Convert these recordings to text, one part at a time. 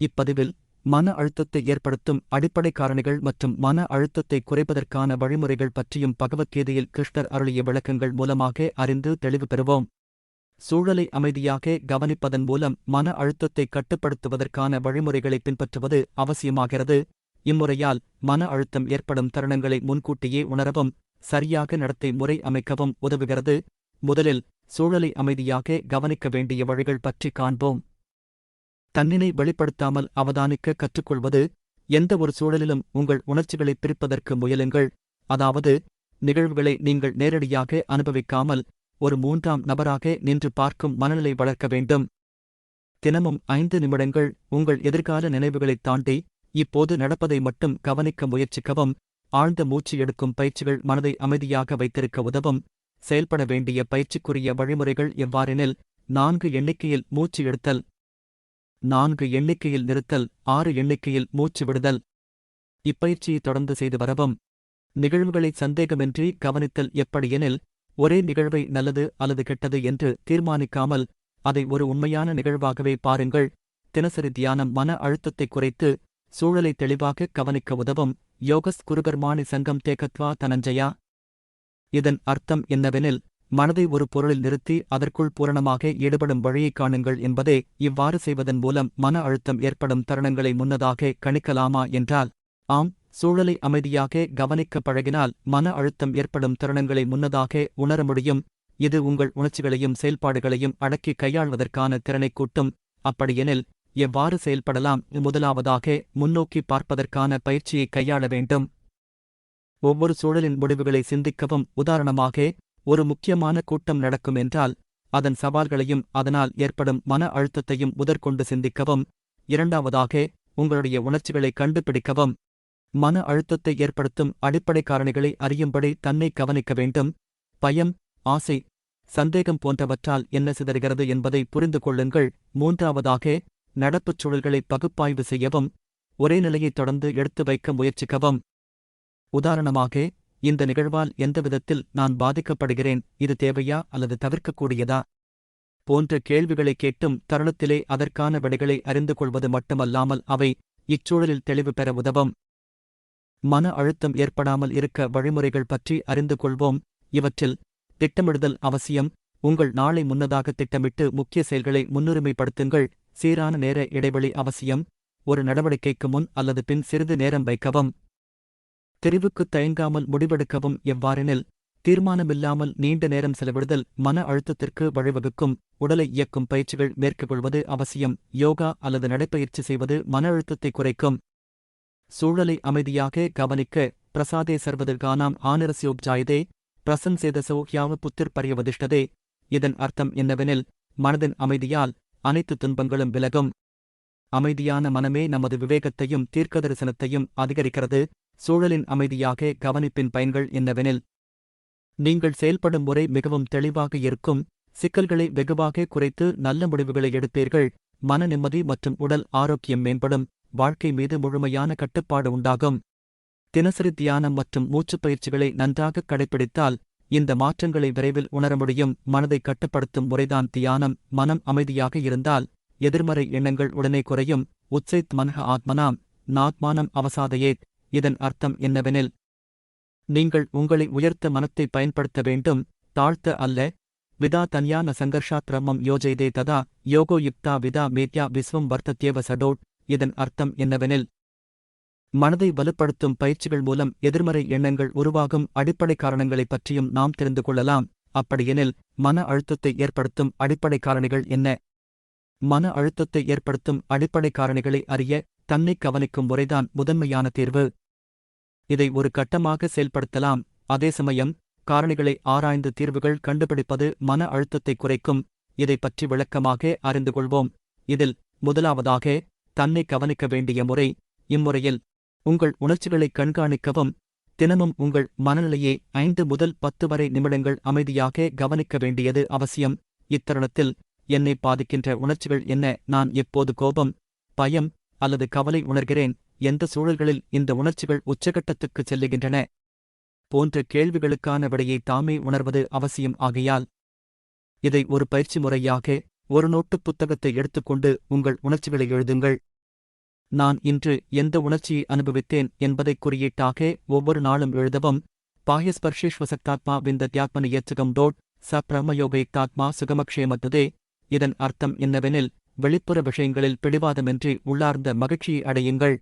இப்பதிவில் மன அழுத்தத்தை ஏற்படுத்தும் அடிப்படை காரணிகள் மற்றும் மன அழுத்தத்தை குறைப்பதற்கான வழிமுறைகள் பற்றியும் பகவத்கீதையில் கிருஷ்ணர் அருளிய விளக்கங்கள் மூலமாக அறிந்து தெளிவு பெறுவோம். சூழலை அமைதியாக கவனிப்பதன் மூலம் மன அழுத்தத்தை கட்டுப்படுத்துவதற்கான வழிமுறைகளை பின்பற்றுவது அவசியமாகிறது. இம்முறையால் மன அழுத்தம் ஏற்படும் தருணங்களை முன்கூட்டியே உணரவும் சரியாக நடத்தை முறை அமைக்கவும் உதவுகிறது. முதலில் சூழலை அமைதியாக கவனிக்க வேண்டிய வழிகள் பற்றி காண்போம். தன்னினை வெளிப்படுத்தாமல் அவதானிக்க கற்றுக்கொள்வது எந்த ஒரு சூழலிலும் உங்கள் உணர்ச்சிகளை பிரிப்பதற்கு முயலுங்கள். அதாவது நிகழ்வுகளை நீங்கள் நேரடியாக அனுபவிக்காமல் ஒரு மூன்றாம் நபராக நின்று பார்க்கும் மனநிலை வளர்க்க வேண்டும். தினமும் ஐந்து நிமிடங்கள் உங்கள் எதிர்கால நினைவுகளைத் தாண்டி இப்போது நடப்பதை மட்டும் கவனிக்க முயற்சிக்கவும் ஆழ்ந்த மூச்சு எடுக்கும் பயிற்சிகள் மனதை அமைதியாக வைத்திருக்க உதவும். செயல்பட வேண்டிய பயிற்சிக்குரிய வழிமுறைகள் எவ்வாறெனில் நான்கு எண்ணிக்கையில் மூச்சு எடுத்தல் நான்கு எண்ணிக்கையில் நிறுத்தல் ஆறு எண்ணிக்கையில் மூச்சு விடுதல். இப்பயிற்சியை தொடர்ந்து செய்து வரவும். நிகழ்வுகளை சந்தேகமின்றி கவனித்தல் எப்படியெனில் ஒரே நிகழ்வை நல்லது அல்லது கெட்டது என்று தீர்மானிக்காமல் அதை ஒரு உண்மையான நிகழ்வாகவே பாருங்கள். தினசரி தியானம் மன அழுத்தத்தை குறைத்து சூழலை தெளிவாக கவனிக்க உதவும். யோகஸ் குருகர்மானி சங்கம் தேகத்வா தனஞ்சயா. இதன் அர்த்தம் என்னவெனில் மனதை ஒரு பொருளில் நிறுத்தி அதற்குள் பூரணமாக ஈடுபடும் வழியைக் காணுங்கள் என்பதே இவ்வாறு செய்வதன் மூலம் மன அழுத்தம் ஏற்படும் தருணங்களை முன்னதாக கணிக்கலாமா என்றால் ஆம் சூழலை அமைதியாக கவனிக்க பழகினால் மன அழுத்தம் ஏற்படும் தருணங்களை முன்னதாக உணர முடியும். இது உங்கள் உணர்ச்சிகளையும் செயல்பாடுகளையும் அடக்கி கையாள்வதற்கான திறனைக் கூட்டும். அப்படியெனில் எவ்வாறு செயல்படலாம் முதலாவதாக முன்னோக்கி பார்ப்பதற்கான பயிற்சியை கையாள வேண்டும். ஒவ்வொரு சூழலின் முடிவுகளை சிந்திக்கவும் உதாரணமாக ஒரு முக்கியமான கூட்டம் நடக்கும் என்றால் அதன் சவால்களையும் அதனால் ஏற்படும் மன அழுத்தத்தையும் முதற்கொண்டு சிந்திக்கவும். இரண்டாவதாக உங்களுடைய உணர்ச்சிகளை கண்டுபிடிக்கவும். மன அழுத்தத்தை ஏற்படுத்தும் அடிப்படை காரணிகளை அறியும்படி தன்னை கவனிக்க வேண்டும். பயம் ஆசை சந்தேகம் போன்றவற்றால் என்ன சிதறுகிறது என்பதை புரிந்து கொள்ளுங்கள். மூன்றாவதாக நடப்புச் சூழல்களை பகுப்பாய்வு செய்யவும் ஒரே நிலையை தொடர்ந்து எடுத்து வைக்க முயற்சிக்கவும். உதாரணமாக இந்த நிகழ்வால் எந்த விதத்தில் நான் பாதிக்கப்படுகிறேன் இது தேவையா அல்லது தவிர்க்கக்கூடியதா? போன்ற கேள்விகளை கேட்டும் தருணத்திலே அதற்கான விடைகளை அறிந்து கொள்வது மட்டுமல்லாமல் அவை இச்சூழலில் தெளிவு பெற உதவும். மன அழுத்தம் ஏற்படாமல் இருக்க வழிமுறைகள் பற்றி அறிந்து கொள்வோம். இவற்றில் திட்டமிடுதல் அவசியம். உங்கள் நாளை முன்னதாக திட்டமிட்டு முக்கிய செயல்களை முன்னுரிமைப்படுத்துங்கள். சீரான நேர இடைவெளி அவசியம். ஒரு நடவடிக்கைக்கு முன் அல்லது பின் சிறிது நேரம் வைக்கவும். தெரிவுக்குத் தயங்காமல் முடிவெடுக்கவும் எவ்வாறெனில் தீர்மானமில்லாமல் நீண்ட நேரம் செலவிடுதல் மன அழுத்தத்திற்கு வழிவகுக்கும் உடலை இயக்கும் பயிற்சிகள் மேற்கொள்வது அவசியம் யோகா அல்லது நடைப்பயிற்சி செய்வது மன அழுத்தத்தை குறைக்கும். சூழலை அமைதியாக கவனிக்க பிரசாதே சர்வதற்கானாம் ஆனிரஸ்யோப்ஜாயதே பிரசன்சேதசோ ஹியாவ புத்திர் பரியவதிஷ்டதே. இதன் அர்த்தம் என்னவெனில் மனதின் அமைதியால் அனைத்து துன்பங்களும் விலகும். அமைதியான மனமே நமது விவேகத்தையும் தீர்க்கதரிசனத்தையும் அதிகரிக்கிறது. சூழலின் அமைதியாக கவனிப்பின் பயன்கள் என்னவெனில் நீங்கள் செயல்படும் முறை மிகவும் தெளிவாக இருக்கும் சிக்கல்களை வெகுவாக குறைத்து நல்ல முடிவுகளை எடுப்பீர்கள் மன நிம்மதி மற்றும் உடல் ஆரோக்கியம் மேம்படும் வாழ்க்கை மீது முழுமையான கட்டுப்பாடு உண்டாகும். தினசரி தியானம் மற்றும் மூச்சுப் பயிற்சிகளை நன்றாக கடைபிடித்தால் இந்த மாற்றங்களை விரைவில் உணர முடியும். மனதை கட்டுப்படுத்தும் முறைதான் தியானம். மனம் அமைதியாக இருந்தால் எதிர்மறை எண்ணங்கள் உடனே குறையும். உச்சைத் மன்ஹ ஆத்மனாம். நாத்மானம் அவசாதையேத் இதன் அர்த்தம் என்னவெனில் நீங்கள் உங்களை உயர்த்த மனத்தை பயன்படுத்த வேண்டும் தாழ்த்த அல்ல. விதா தன்யான சங்கர்ஷாத்ரமம் யோஜைதே ததா யோகோ யுக்தா விதா மேத்யா விஸ்வம் வர்த்தத்யேவ சடோட். இதன் அர்த்தம் என்னவெனில் மனதை வலுப்படுத்தும் பயிற்சிகள் மூலம் எதிர்மறை எண்ணங்கள் உருவாகும் அடிப்படை காரணங்களைப் பற்றியும் நாம் தெரிந்து கொள்ளலாம். அப்படியெனில் மன அழுத்தத்தை ஏற்படுத்தும் அடிப்படை காரணிகள் என்ன? மன அழுத்தத்தை ஏற்படுத்தும் அடிப்படை காரணிகளை அறிய தன்னை கவனிக்கும் முறைதான் முதன்மையான தேர்வு. இதை ஒரு கட்டமாக செயல்படுத்தலாம். அதே சமயம் காரணிகளை ஆராய்ந்து தீர்வுகள் கண்டுபிடிப்பது மன அழுத்தத்தை குறைக்கும். இதை பற்றி விளக்கமாக அறிந்து கொள்வோம். இதில் முதலாவதாக தன்னை கவனிக்க வேண்டிய முறை. இம்முறையில் உங்கள் உணர்ச்சிகளை கண்காணிக்கவும். தினமும் உங்கள் மனநிலையை ஐந்து முதல் பத்து வரை நிமிடங்கள் அமைதியாக கவனிக்க வேண்டியது அவசியம். இத்தருணத்தில் என்னை பாதிக்கின்ற உணர்ச்சிகள் என்ன? நான் எப்போது கோபம் பயம் அல்லது கவலை உணர்கிறேன் எந்த சூழல்களில் இந்த உணர்ச்சிகள் உச்சகட்டத்துக்குச் செல்லுகின்றன? போன்ற கேள்விகளுக்கான விடையை தாமே உணர்வது அவசியம் ஆகையால் இதை ஒரு பயிற்சி முறையாக ஒரு நோட்டுப் புத்தகத்தை எடுத்துக்கொண்டு உங்கள் உணர்ச்சிகளை எழுதுங்கள். நான் இன்று எந்த உணர்ச்சியை அனுபவித்தேன் என்பதைக் குறியீட்டாக ஒவ்வொரு நாளும் எழுதவும் பாயஸ்பர்ஷேஸ்வசக்தாத்மா விந்த தியாத்மன ஏச்சகம் டோட் ச பிரமயோகைக்தாத்மா சுகமக்ஷேமத்ததே. இதன் அர்த்தம் என்னவெனில் வெளிப்புற விஷயங்களில் பிடிவாதமின்றி உள்ளார்ந்த மகிழ்ச்சியை அடையுங்கள்.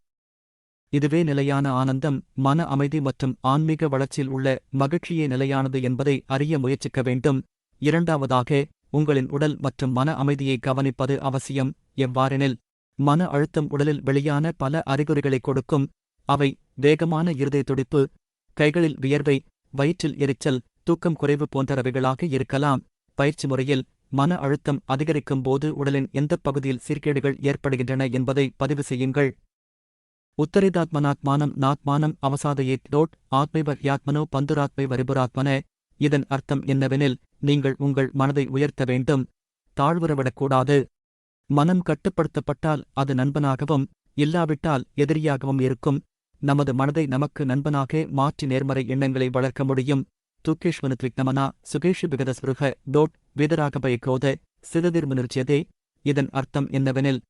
இதுவே நிலையான ஆனந்தம் மன அமைதி மற்றும் ஆன்மீக வளர்ச்சியில் உள்ள மகிழ்ச்சியே நிலையானது என்பதை அறிய முயற்சிக்க வேண்டும். இரண்டாவதாக உங்களின் உடல் மற்றும் மன அமைதியை கவனிப்பது அவசியம். எவ்வாறெனில் மன அழுத்தம் உடலில் வெளியான பல அறிகுறிகளை கொடுக்கும். அவை வேகமான இருதய துடிப்பு கைகளில் வியர்வை வயிற்றில் எரிச்சல் தூக்கம் குறைவு போன்றவைகளாக இருக்கலாம். பயிற்சி முறையில் மன அழுத்தம் அதிகரிக்கும் போது உடலின் எந்தப் பகுதியில் சீர்கேடுகள் ஏற்படுகின்றன என்பதை பதிவு செய்யுங்கள். உத்தரிதாத்மனாத்மானம் நாத்மானம் அவசாதையே டோட் ஆத்மைவ யாத்மனோ பந்துராத்மை வரிபுராத்மன. இதன் அர்த்தம் என்னவெனில் நீங்கள் உங்கள் மனதை உயர்த்த வேண்டும். தாழ்வுறவிடக்கூடாது. மனம் கட்டுப்படுத்தப்பட்டால் அது நண்பனாகவும் இல்லாவிட்டால் எதிரியாகவும் இருக்கும். நமது மனதை நமக்கு நண்பனாக மாற்றி நேர்மறை எண்ணங்களை வளர்க்க முடியும். தூக்கேஷ்வனுத்விக்னமனா சுகேஷு விகதஸ்ருக டோட் விதராகபயக்கோத சிததிர்முனிர்ச்சியதே இதன் அர்த்தம் என்னவெனில்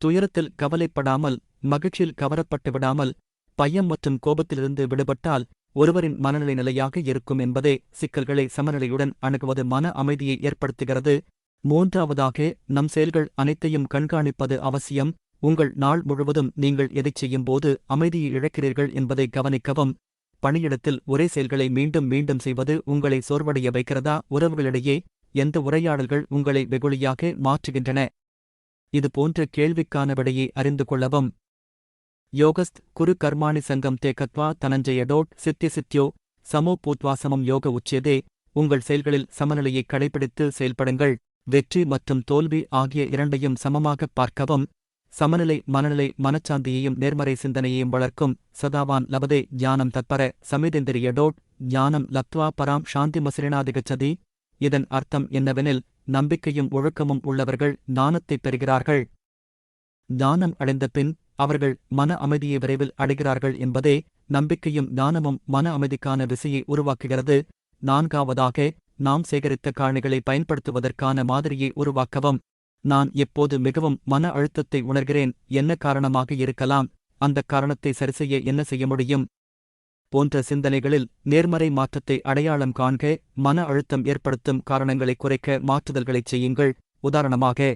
துயரத்தில் கவலைப்படாமல் மகிழ்ச்சியில் கவரப்பட்டு விடாமல் பயம் மற்றும் கோபத்திலிருந்து விடுபட்டால் ஒருவரின் மனநிலை நிலையாக இருக்கும் என்பதே சிக்கல்களை சமநிலையுடன் அணுகுவது மன அமைதியை ஏற்படுத்துகிறது. மூன்றாவதாக நம் செயல்கள் அனைத்தையும் கண்காணிப்பது அவசியம். உங்கள் நாள் முழுவதும் நீங்கள் எதைச் செய்யும்போது அமைதியை இழக்கிறீர்கள் என்பதை கவனிக்கவும். பணியிடத்தில் ஒரே செயல்களை மீண்டும் மீண்டும் செய்வது உங்களை சோர்வடைய வைக்கிறதா? உறவுகளிடையே எந்த உரையாடல்கள் உங்களை வெகுளியாக மாற்றுகின்றன? இது போன்ற கேள்விக்கான விடையை அறிந்து கொள்ளவும். யோகஸ்த் குரு கர்மாணி சங்கம் தேக்கத்வா தனஞ்சயடோட் சித்தி சித்தியோ சமோ பூத்வாசமம் யோக உச்சியதே உங்கள் செயல்களில் சமநிலையை கடைபிடித்து செயல்படுங்கள். வெற்றி மற்றும் தோல்வி ஆகிய இரண்டையும் சமமாகப் பார்க்கவும். சமநிலை மனநிலை மனச்சாந்தியையும் நேர்மறை சிந்தனையையும் வளர்க்கும் சதாவான் லபதே ஞானம் தத்பர சமிதேந்திரிய டோட் ஞானம் லத்வா பராம் சாந்தி மசிரினாதிகச்சதி இதன் அர்த்தம் என்னவெனில் நம்பிக்கையும் ஒழுக்கமும் உள்ளவர்கள் ஞானத்தைப் பெறுகிறார்கள். ஞானம் அடைந்த பின் அவர்கள் மன அமைதியை விரைவில் அடைகிறார்கள் என்பதே நம்பிக்கையும் ஞானமும் மன அமைதிக்கான விசையை உருவாக்குகிறது. நான்காவதாக நாம் சேகரித்த காணிகளை பயன்படுத்துவதற்கான மாதிரியை உருவாக்கவும். நான் எப்போது மிகவும் மன அழுத்தத்தை உணர்கிறேன் என்ன காரணமாக இருக்கலாம் அந்த காரணத்தை சரிசெய்ய என்ன செய்ய முடியும்? போன்ற சிந்தனைகளில் நேர்மறை மாற்றத்தை அடையாளம் காண்க மன அழுத்தம் ஏற்படுத்தும் காரணங்களை குறைக்க மாற்றுதல்களைச் செய்யுங்கள். உதாரணமாக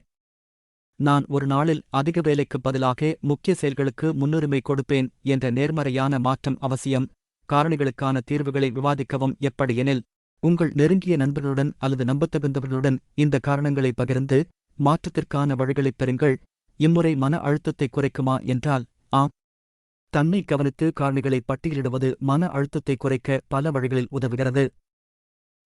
நான் ஒரு நாளில் அதிக வேலைக்கு பதிலாக முக்கிய செயல்களுக்கு முன்னுரிமை கொடுப்பேன் என்ற நேர்மறையான மாற்றம் அவசியம். காரணிகளுக்கான தீர்வுகளை விவாதிக்கவும் எப்படியெனில் உங்கள் நெருங்கிய நண்பர்களுடன் அல்லது நம்பத்தகுந்தவர்களுடன் இந்த காரணங்களை பகிர்ந்து மாற்றத்திற்கான வழிகளைப் பெறுங்கள். இம்முறை மன அழுத்தத்தை குறைக்குமா என்றால் ஆம். தன்னை கவனித்து காரணிகளை பட்டியலிடுவது மன அழுத்தத்தை குறைக்க பல வழிகளில் உதவுகிறது.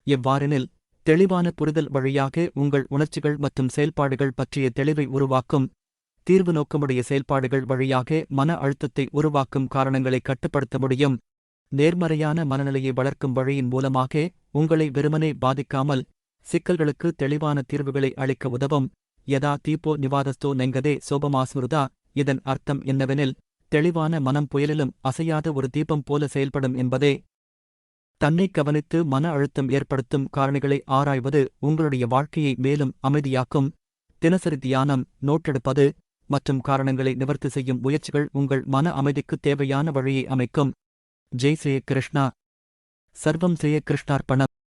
எவ்வாறெனில் தெளிவான புரிதல் வழியாக உங்கள் உணர்ச்சிகள் மற்றும் செயல்பாடுகள் பற்றிய தெளிவை உருவாக்கும் தீர்வு நோக்கமுடைய செயல்பாடுகள் வழியாக மன அழுத்தத்தை உருவாக்கும் காரணங்களை கட்டுப்படுத்த முடியும். நேர்மறையான மனநிலையை வளர்க்கும் வழியின் மூலமாக உங்களை வெறுமனே பாதிக்காமல் சிக்கல்களுக்கு தெளிவான தீர்வுகளை அளிக்க உதவும். யதா தீபோ நிவாதஸ்தோ நெங்கதே சோபமாஸ்மிருதா இதன் அர்த்தம் என்னவெனில் தெளிவான மனம் புயலிலும் அசையாத ஒரு தீபம் போல செயல்படும் என்பதே. தன்னை கவனித்து மன அழுத்தம் ஏற்படுத்தும் காரணிகளை ஆராய்வது உங்களுடைய வாழ்க்கையை மேலும் அமைதியாக்கும். தினசரி தியானம் நோட்டெடுப்பது மற்றும் காரணங்களை நிவர்த்தி செய்யும் முயற்சிகள் உங்கள் மன அமைதிக்கு தேவையான வழியை அமைக்கும். ஜெய் ஸ்ரீ கிருஷ்ணா. சர்வம் ஸ்ரீ கிருஷ்ணார்ப்பணம்.